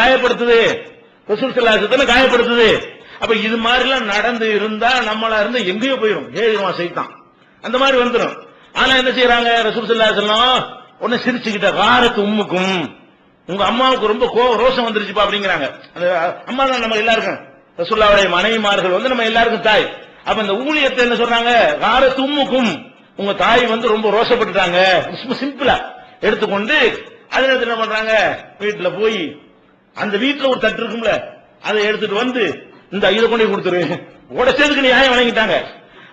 காயப்படுத்துது. ரசூல் சல்லாசத்தனை காயப்படுத்துது. அப்ப இது மாதிரி எல்லாம் நடந்து இருந்தா நம்மளா இருந்து எங்கேயோ போயிடும் ஏழுமா சைத்தான். அந்த மாதிரி வந்துடும் ஆனா என்ன செய்யறாங்க ரசூல் சல்லாசல்லாம் உடனே சிரிச்சுக்கிட்ட காரத்து உம்முக்கும் உங்க அம்மாவுக்கு ரொம்ப கோ ரோஷம் வந்துருச்சுப்பா அப்படிங்கிறாங்க. அந்த அம்மா தான் நம்ம எல்லாருக்கும். ரசூல்லாவுடைய மனைவிமார்கள் வந்து நம்ம எல்லாருக்கும் தாய். அப்ப இந்த ஊழியத்தை என்ன சொல்றாங்க? காரத்து உம்முக்கும் உங்க தாய் வந்து ரொம்ப ரோஷப்பட்டுட்டாங்க. சிம்பிளா எடுத்துக்கொண்டு அதுல என்ன பண்றாங்க? வீட்டுல போய் அந்த வீட்டுல ஒரு தட்டு இருக்கும்ல அதை எடுத்துட்டு வந்து இந்த இதை கொண்டு கொடுத்துரு. உடைச்சதுக்கு நியாயம் வழங்கிட்டாங்க.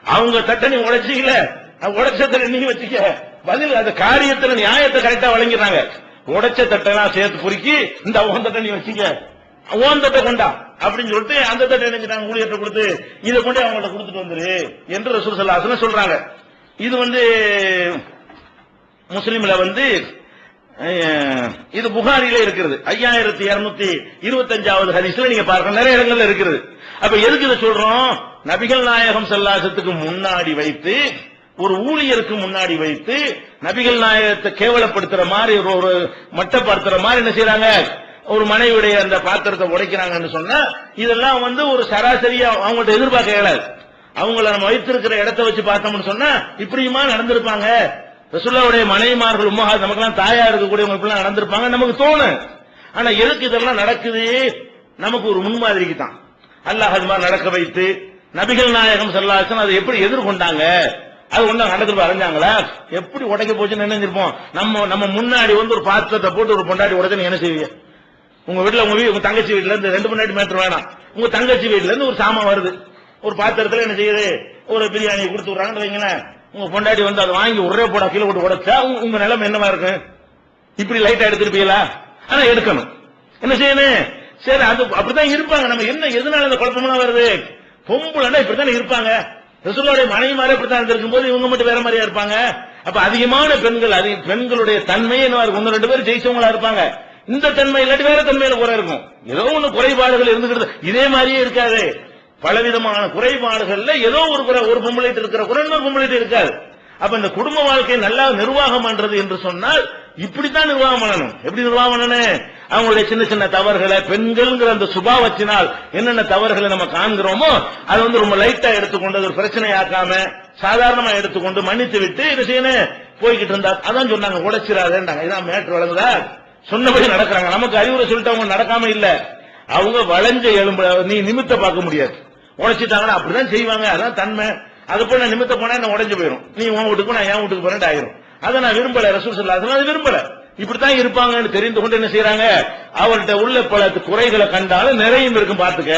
அவங்க தட்டை நீ உடைச்சிக்கல. உடைச்சதுல நீ வச்சுக்க. பதில் அந்த காரியத்துல நியாயத்தை கரெக்டா வழங்கிடுறாங்க. உடைச்ச தட்டெல்லாம் சேர்த்து பொறுக்கி இந்த உன் தட்டை நீ வச்சுக்க. உன் தட்டை கொண்டா. அப்படின்னு சொல்லிட்டு அந்த தட்டை நினைச்சிட்டாங்க ஊழியத்தை கொடுத்து இதை கொண்டு அவங்கள்ட்ட கொடுத்துட்டு வந்துரு என்று ரசூல் சல்லாசன சொல்றாங்க. இது வந்து முஸ்லீம்ல வந்து இது புகாரில இருக்கிறது ஐயாயிரத்தி இருநூத்தி இருபத்தஞ்சாவது ஹரிசுல நீங்க பார்க்க நிறைய இடங்கள்ல இருக்கிறது அப்ப எதுக்கு இதை சொல்றோம்? நபிகள் நாயகம் செல்லாசத்துக்கு முன்னாடி வைத்து ஒரு ஊழியருக்கு முன்னாடி வைத்து நபிகள் நாயகத்தை கேவலப்படுத்துற மாதிரி ஒரு- ஒரு மட்டப்படுத்துற மாதிரி என்ன செய்யறாங்க ஒரு மனைவியுடைய அந்த பாத்திரத்தை உடைக்கிறாங்கன்னு சொன்னா இதெல்லாம் வந்து ஒரு சராசரியா அவங்கள்ட்ட எதிர்பார்க்க இயலாது அவங்கள நம்ம வைத்திருக்கிற இடத்த வச்சு பார்த்தோம்னு சொன்னா இப்படியுமா நடந்திருப்பாங்க? ரசுல்லாவுடைய மனைவிமார்கள் உம்மஹா நமக்கெல்லாம் தாயா இருக்கக்கூடியவங்க இப்படிலாம் நடந்திருப்பாங்க. நமக்கு தோணும் ஆனா எதுக்கு இதெல்லாம் நடக்குது? நமக்கு ஒரு முன்மாதிரிக்கு தான் அல்லாஹ் அது மாதிரி நடக்க வைத்து நபிகள் நாயகம் சல்லாசன் அதை எப்படி எதிர்கொண்டாங்க? அது ஒண்ணு நடந்துட்டு அரைஞ்சாங்களா எப்படி உடைக்க போச்சுன்னு நினைஞ்சிருப்போம். நம்ம நம்ம முன்னாடி வந்து ஒரு பாத்திரத்தை போட்டு ஒரு பொண்டாட்டி உடைச்சு என்ன செய்வீங்க? உங்க வீட்டுல உங்க வீட்டு உங்க தங்கச்சி வீட்டுல இருந்து ரெண்டு மணி நேரம் மேட்டர் வேணாம். உங்க தங்கச்சி வீட்டுல இருந்து ஒரு சாமான் வருது. ஒரு பாத்திரத்துல என்ன செய்யுது? ஒரு பிரியாணி கொடுத்து விடுறாங்கன்னு வைங்களேன். உங்க பொண்டாட்டி வந்து அதை வாங்கி ஒரே போட கீழே போட்டு உடச்சா உங்க- உங்க நிலைமை என்னவா இருக்கு? இப்படி லைட்டா எடுத்துருப்பீங்களா? ஆனா எடுக்கணும். என்ன செய்யணும்? சரி அது அப்படித்தான் இருப்பாங்க. நம்ம என்ன எதனால இந்த குழப்பமெல்லாம் வருது? பொம்பளைன்னா இப்படித்தானே இருப்பாங்க. ரசூலுடைய மனைவி மாதிரி இப்படித்தான் இருந்திருக்கும் போது இவங்க மட்டும் வேற மாதிரியா இருப்பாங்க. அப்ப அதிகமான பெண்கள் அதிக பெண்களுடைய தன்மை என்ன இருக்கும்? ஒன்னு ரெண்டு பேரும் ஜெயிச்சவங்களா இருப்பாங்க. இந்த தன்மை இல்லாட்டி வேற தன்மையில குறை இருக்கும். ஏதோ ஒண்ணு குறைபாடுகள் இருந்துகிட்டு இதே மாதிரியே இருக்காது. பலவிதமான குறைபாடுகள்ல ஏதோ ஒரு குறை ஒரு பொம்பளைட்டு இருக்கிற குறை இன்னொரு பொம்பளைட்டு இருக்காது. அப்ப இந்த குடும்ப வாழ்க்கை நல்லா நிர்வாகம் பண்றது என்று சொன்னால் இப்படித்தான் நிர்வாகம் பண்ணணும். எப்படி நிர்வாகம் பண்ணணும் அவங்களுடைய சின்ன சின்ன தவறுகளை பெண்கள்ங்கிற அந்த சுபாவத்தினால் என்னென்ன தவறுகளை நம்ம காண்கிறோமோ அதை வந்து ரொம்ப லைட்டா எடுத்துக்கொண்டு அது ஒரு பிரச்சனையாக்காம சாதாரணமா எடுத்துக்கொண்டு மன்னித்து விட்டு என்ன செய்யணும்? போய்கிட்டு இருந்தா அதான் சொன்னாங்க உடைச்சிடாதேன்றாங்க. இதான் மேட்ரு வழங்குதா? சொன்னபடி நடக்கிறாங்க. நமக்கு அறிவுரை சொல்லிட்டு அவங்க நடக்காம இல்ல. அவங்க வளைஞ்ச எலும்பு நீ நிமித்த பார்க்க முடியாது. உடைச்சிட்டாங்கன்னா அப்படிதான் செய்வாங்க. அதான் தன்மை. அது போல நான் நிமித்த போனா என்ன உடைஞ்சு போயிடும் நீ உன் வீட்டுக்கு நான் என் வீட்டுக்கு போறேன் ஆயிரும். அதை நான் விரும்பல ரசூல் சொல்லா அது விரும்பல. இப்படித்தான் இருப்பாங்கன்னு தெரிந்து கொண்டு என்ன செய்யறாங்க அவர்கிட்ட உள்ள பல குறைகளை கண்டாலும் நிறையும் இருக்கும் பாத்துக்க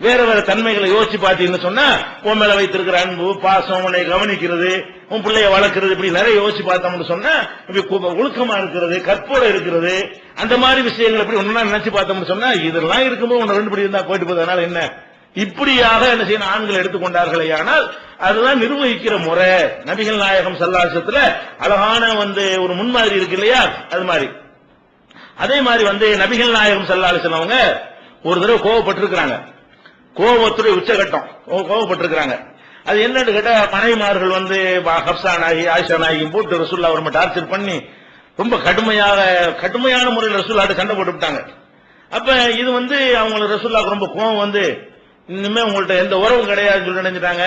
வேற வேற தன்மைகளை யோசிச்சு பார்த்தீங்கன்னு சொன்னா உன் மேல வைத்திருக்கிற அன்பு பாசம் உன்னை கவனிக்கிறது உன் பிள்ளைய வளர்க்கறது இப்படி நிறைய யோசிச்சு பார்த்தோம்னு சொன்னா இப்படி ஒழுக்கமா இருக்கிறது கற்போட இருக்கிறது அந்த மாதிரி விஷயங்கள் எப்படி ஒன்னா நினைச்சு பார்த்தோம்னு சொன்னா இதெல்லாம் இருக்கும்போது உன்னை ரெண்டு படி இருந்தா போயிட்டு போதனால என்ன? இப்படியாக என்ன செய்யணும் ஆண்கள் எடுத்துக்கொண்டார்களே ஆனால் அதுதான் நிர்வகிக்கிற முறை. நபிகள் நாயகம் சல்லாசத்துல அழகான வந்து ஒரு முன்மாதிரி இருக்கு இல்லையா? அது மாதிரி. அதே மாதிரி வந்து நபிகள் நாயகம் சல்லாசன் அவங்க ஒரு தடவை கோவப்பட்டிருக்கிறாங்க. கோபத்துடைய உச்சகட்டம். கோவப்பட்டிருக்கிறாங்க. அது என்னன்னு கேட்டா மனைவிமார்கள் வந்து ஹப்சா நாயகி ஆயிஷா நாயகி போட்டு ரசூல்லா ரொம்ப டார்ச்சர் பண்ணி ரொம்ப கடுமையாக கடுமையான முறையில் ரசூல்லாட்டு சண்டை போட்டு விட்டாங்க அப்ப இது வந்து அவங்களுக்கு ரசூல்லாவுக்கு ரொம்ப கோவம் வந்து இனிமே உங்கள்ட்ட எந்த உறவும் கிடையாதுன்னு சொல்லி நினைச்சிட்டாங்க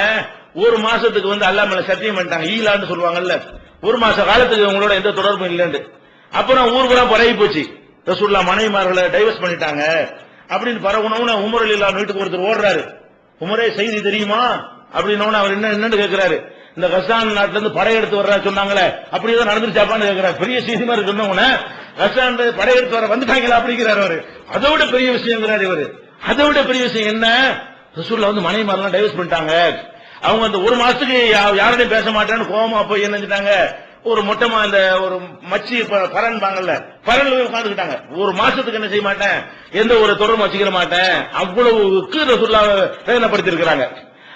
ஒரு மாசத்துக்கு வந்து அல்லா மேல சத்தியம் பண்ணிட்டாங்க. ஈலான்னு சொல்லுவாங்கல்ல. ஒரு மாச காலத்துக்கு உங்களோட எந்த தொடர்பும் இல்லைன்னு. அப்புறம் ஊர் பூரா பரவி போச்சு. ரசூல்லா மனைவிமார்களை டைவர்ஸ் பண்ணிட்டாங்க. அப்படின்னு பரவணும்னு உமர் அலி வீட்டுக்கு ஒருத்தர் ஓடுறாரு. உமரே செய்தி தெரியுமா? அப்படின்னு அவர் என்ன என்னன்னு கேட்கிறாரு இந்த கசான் நாட்டுல இருந்து படையெடுத்து வர்றா சொன்னாங்களே அப்படிதான் நடந்துருச்சாப்பான்னு கேக்குறாரு. பெரிய செய்தி மாதிரி சொன்னவன கசான் படையெடுத்து வர வந்துட்டாங்களா? அப்படிங்கிறாரு அவரு. அதை விட பெரிய விஷயங்கிறார் இவர். அதை விட பெரிய விஷயம் என்ன? ரசூல்ல வந்து மனைவி மாதிரிலாம் டைவர்ஸ் பண்ணிட்டாங்க. அவங்க அந்த ஒரு மாசத்துக்கு யா- யாரோடையும் பேச மாட்டேன்னு கோவமா போய் என்ன செஞ்சிட்டாங்க? ஒரு மொட்டமா அந்த ஒரு மச்சி ப- பரன் பாங்கல்ல பரன்ல போய் உட்காந்துக்கிட்டாங்க ஒரு மாசத்துக்கு என்ன செய்ய மாட்டேன்? எந்த ஒரு தொடர்பு வச்சுக்கிற மாட்டேன். அவ்வளவுக்கு ரசூல்லாவை வேதனைப்படுத்திருக்கிறாங்க.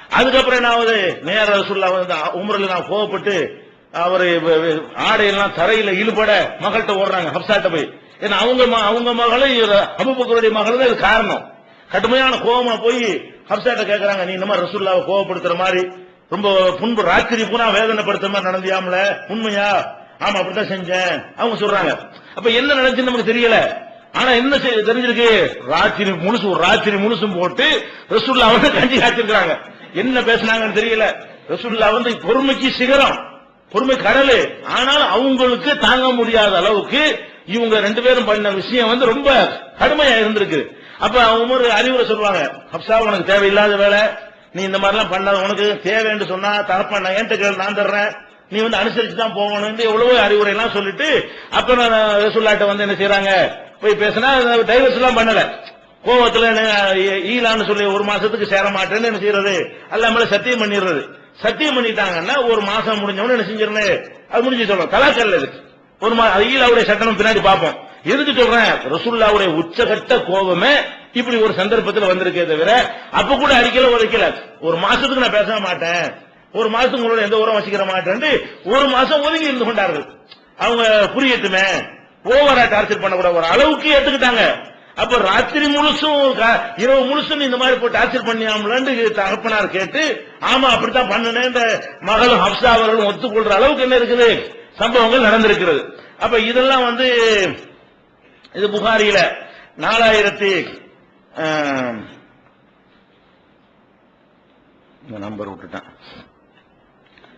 அதுக்கப்புறம் என்ன ஆகுது? நேர ரசூல்லா வந்து உமரில் நான் கோவப்பட்டு அவரு ஆடையெல்லாம் தரையில இழுபட மகள்கிட்ட ஓடுறாங்க. ஹப்சாட்ட போய். ஏன்னா அவங்க ம- அவங்க மகளும் அபுபக்கருடைய மகளும் தான் இது காரணம். கடுமையான கோபமா போய் ஹப்சாட்ட கேட்கறாங்க நீ இந்த மாதிரி ரசூல்லாவை கோவப்படுத்துற மாதிரி? ரொம்ப புண்பு ராத்திரி பூரா வேதனைப்படுத்துற மாதிரி நடந்தியாமல? உண்மையா? ஆமா அப்படித்தான் செஞ்சேன். அவங்க சொல்றாங்க. அப்ப என்ன நடந்துச்சுன்னு நமக்கு தெரியல. ஆனா என்ன செய்ய தெரிஞ்சிருக்கு? ராத்திரி முழுசும் ராத்திரி முழுசும் போட்டு ரசூல்லா வந்து கஞ்சி காய்ச்சிருக்காங்க என்ன பேசுனாங்கன்னு தெரியல. ரசூல்லா வந்து பொறுமைக்கு சிகரம் பொறுமை கடலு. ஆனாலும் அவங்களுக்கு தாங்க முடியாத அளவுக்கு இவங்க ரெண்டு பேரும் பண்ண விஷயம் வந்து ரொம்ப கடுமையா இருந்திருக்கு. அப்ப அவங்க ஒரு அறிவுரை சொல்லுவாங்க ஹப்சா உனக்கு தேவையில்லாத வேலை நீ இந்த மாதிரிலாம் பண்ணாத உனக்கு தேவைன்னு சொன்னா தரப்பா நான் என்கிட்ட கேள் நான் தர்றேன். நீ வந்து அனுசரிச்சு தான் போகணும் எவ்வளவோ அறிவுரை எல்லாம் சொல்லிட்டு அப்ப நான் ரசூல்லாட்ட வந்து என்ன செய்யறாங்க போய் பேசினா டைவர்ஸ் எல்லாம் பண்ணல. கோவத்துல என்ன, ஈலான்னு சொல்லி ஒரு மாசத்துக்கு சேர மாட்டேன்னு என்ன செய்யறது அல்லாமல சத்தியம் பண்ணிடுறது. சத்தியம் பண்ணிட்டாங்கன்னா ஒரு மாசம் முடிஞ்சவனு என்ன செஞ்சிடணும்? அது முடிஞ்சு சொல்றோம் கலாச்சாரம் இது. ஒரு மா ஈலாவுடைய சட்டணம் பின்னாடி பார்ப்போம். எதுக்கு சொல்றேன்? ரசுல்லாவுடைய உச்சகட்ட கோபமே இப்படி ஒரு சந்தர்ப்பத்தில் வந்திருக்கே தவிர அப்ப கூட அடிக்கல உதைக்கல. ஒரு மாசத்துக்கு நான் பேச மாட்டேன். ஒரு மாசத்துக்கு உங்களோட எந்த உரம் வசிக்கிற மாட்டேன் ஒரு மாசம் ஒதுங்கி இருந்து கொண்டார்கள். அவங்க புரியட்டுமே. ஓவரா டார்ச்சர் பண்ணக்கூடாது ஒரு அளவுக்கு எடுத்துக்கிட்டாங்க. அப்ப ராத்திரி முழுசும் இரவு முழுசும் இந்த மாதிரி போய் டார்ச்சர் பண்ணியாமலான்னு தகப்பனார் கேட்டு ஆமா அப்படித்தான் பண்ணுனேன் இந்த மகளும் ஹப்சா அவர்களும் ஒத்துக்கொள்ற அளவுக்கு என்ன இருக்குது? சம்பவங்கள் நடந்திருக்கிறது. அப்ப இதெல்லாம் வந்து இது புகாரியில நாலாயிரத்தி இந்த நம்பர் விட்டுட்டேன்.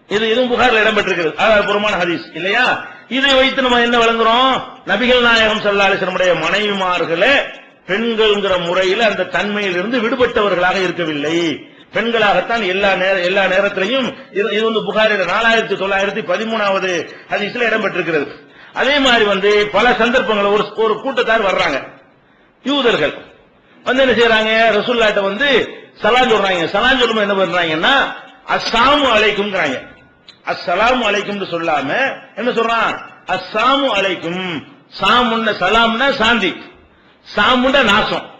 இது இதுவும் புகாரில் இடம்பெற்றிருக்கிறது. ஆதாரபூர்வமான ஹதீஸ். இல்லையா? இதை வைத்து நம்ம என்ன வழங்குறோம்? நபிகள் நாயகம் சல்லாலிசனுடைய மனைவிமார்களே பெண்கள்ங்கிற முறையில் அந்த தன்மையிலிருந்து விடுபட்டவர்களாக இருக்கவில்லை. பெண்களாகத்தான் எல்லா நேர எல்லா நேரத்திலையும் இது இது வந்து புகாரில் நாலாயிரத்தி தொள்ளாயிரத்தி பதிமூணாவது ஹதீஸ்ல இடம்பெற்றிருக்கிறது. அதே மாதிரி வந்து பல சந்தர்ப்பங்கள் ஒரு ஒரு கூட்டத்தார் வர்றாங்க. யூதர்கள். வந்து என்ன செய்யறாங்க ரசூல்லாட்ட வந்து சலான் சொல்றாங்க. சலான் சொல்லும் என்ன பண்றாங்கன்னா அஸ்ஸாமு அலைக்கும்ங்கறாங்க. அஸ்ஸலாமு அலைக்கும் சொல்லாம என்ன சொல்றான்? அஸ்ஸாமு அலைக்கும். சாமுன்ன சலாம்னா சாந்தி. சாமுண்ட நாசம்.